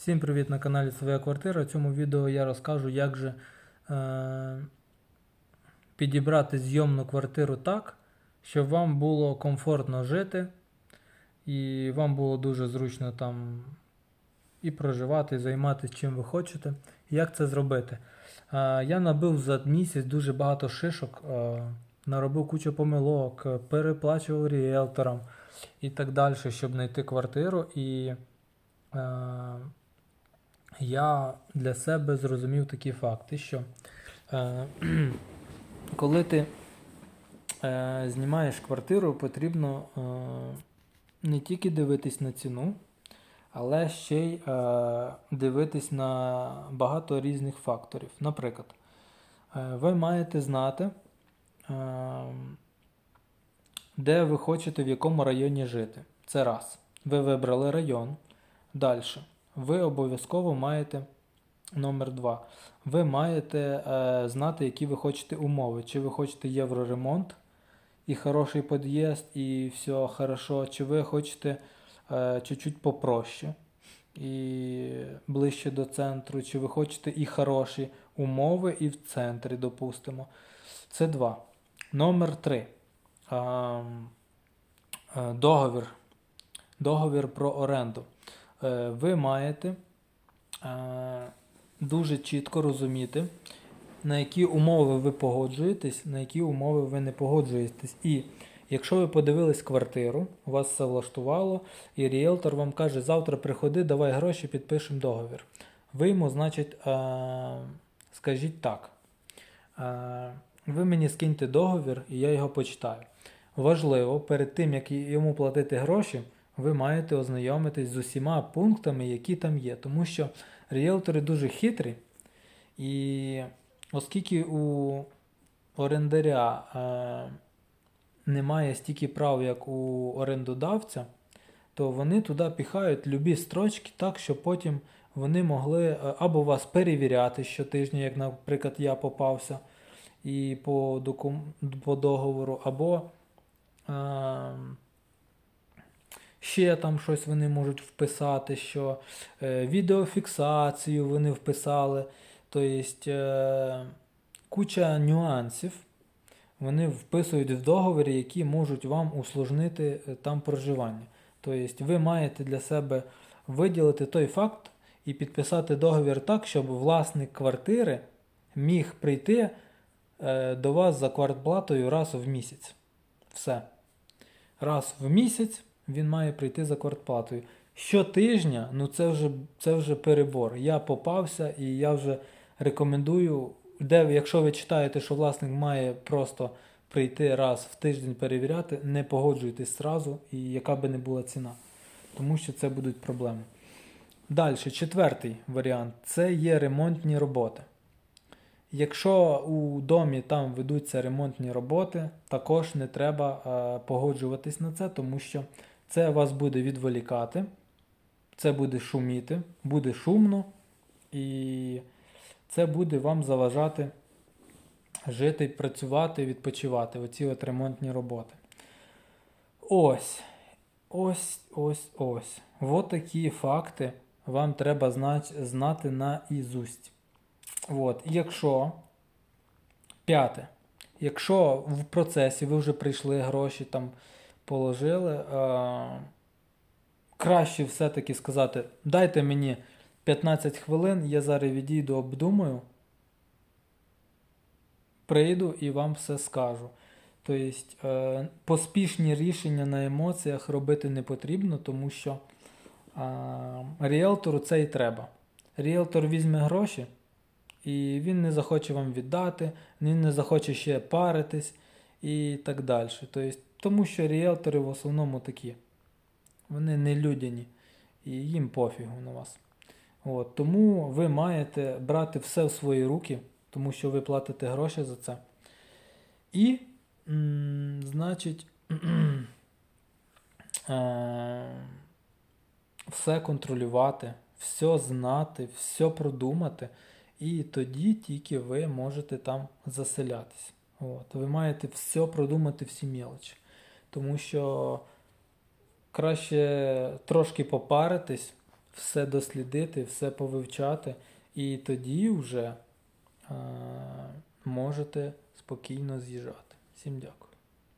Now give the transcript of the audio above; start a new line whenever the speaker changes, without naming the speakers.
Всім привіт на каналі Своя квартира. У цьому відео я розкажу, як же е, підібрати зйомну квартиру так, щоб вам було комфортно жити і вам було дуже зручно там і проживати, і займатися чим ви хочете. Як це зробити? Е, я набив за місяць дуже багато шишок, е, наробив кучу помилок, переплачував ріелторам і так далі, щоб знайти квартиру. І е, я для себе зрозумів такі факти, що е, коли ти е, знімаєш квартиру, потрібно е, не тільки дивитись на ціну, але ще й е, дивитись на багато різних факторів. Наприклад, е, ви маєте знати, е, де ви хочете, в якому районі жити. Це раз. Ви вибрали район. Далі. Ви обов'язково маєте номер 2. Ви маєте е, знати, які ви хочете умови. Чи ви хочете євроремонт і хороший під'їзд, і все хорошо, чи ви хочете е, чуть-чуть попроще і ближче до центру, чи ви хочете і хороші умови, і в центрі, допустимо. Це два. Номер 3. Договір. Договір про оренду. Е, ви маєте е, дуже чітко розуміти, на які умови ви погоджуєтесь, на які умови ви не погоджуєтесь. І якщо ви подивились квартиру, у вас все влаштувало, і ріелтор вам каже, завтра приходи, давай гроші, підпишемо договір. Ви йому, значить, е, скажіть так. Ви мені скиньте договір, і я його почитаю. Важливо, перед тим, як йому платити гроші, ви маєте ознайомитись з усіма пунктами, які там є. Тому що ріелтори дуже хитрі, і оскільки у орендаря е, немає стільки прав, як у орендодавця, то вони туди піхають любі строчки так, щоб потім вони могли е, або вас перевіряти щотижня, як, наприклад, я попався і по, докум... по договору, або е, ще там щось вони можуть вписати, що е, відеофіксацію вони вписали. Тобто е, куча нюансів вони вписують в договорі, які можуть вам усложнити е, там проживання. Тобто ви маєте для себе виділити той факт і підписати договір так, щоб власник квартири міг прийти е, до вас за квартплатою раз в місяць. Все. Раз в місяць він має прийти за квартплатою. Щотижня, ну це вже, це вже перебор. Я попався і я вже рекомендую, де, якщо ви читаєте, що власник має просто прийти раз в тиждень перевіряти, не погоджуйтесь зразу, і яка би не була ціна. Тому що це будуть проблеми. Далі, четвертий варіант це є ремонтні роботи. Якщо у домі там ведуться ремонтні роботи, також не треба е, погоджуватись на це, тому що це вас буде відволікати, це буде шуміти, буде шумно, і це буде вам заважати жити, працювати, відпочивати. Оці от ремонтні роботи. Ось. Ось, ось, ось. От такі факти вам треба знати на ізусть. От. Якщо п'яте. Якщо в процесі ви вже прийшли гроші там положили, краще все-таки сказати, дайте мені 15 хвилин, я зараз відійду, обдумаю, прийду і вам все скажу. Тобто е, поспішні рішення на емоціях робити не потрібно, тому що ріелтору це і треба. Ріелтор візьме гроші, і він не захоче вам віддати, він не захоче ще паритись і так далі. Тобто, тому що ріелтори в основному такі. Вони не людяні і їм пофігу на вас. От, тому ви маєте брати все в свої руки, тому що ви платите гроші за це. І, м, значить, е, все контролювати, все знати, все продумати, і тоді тільки ви можете там заселятись. От, ви маєте все продумати, всі мелочі. Тому що краще трошки попаритись, все дослідити, все повивчати, і тоді вже е, можете спокійно з'їжджати. Всім дякую.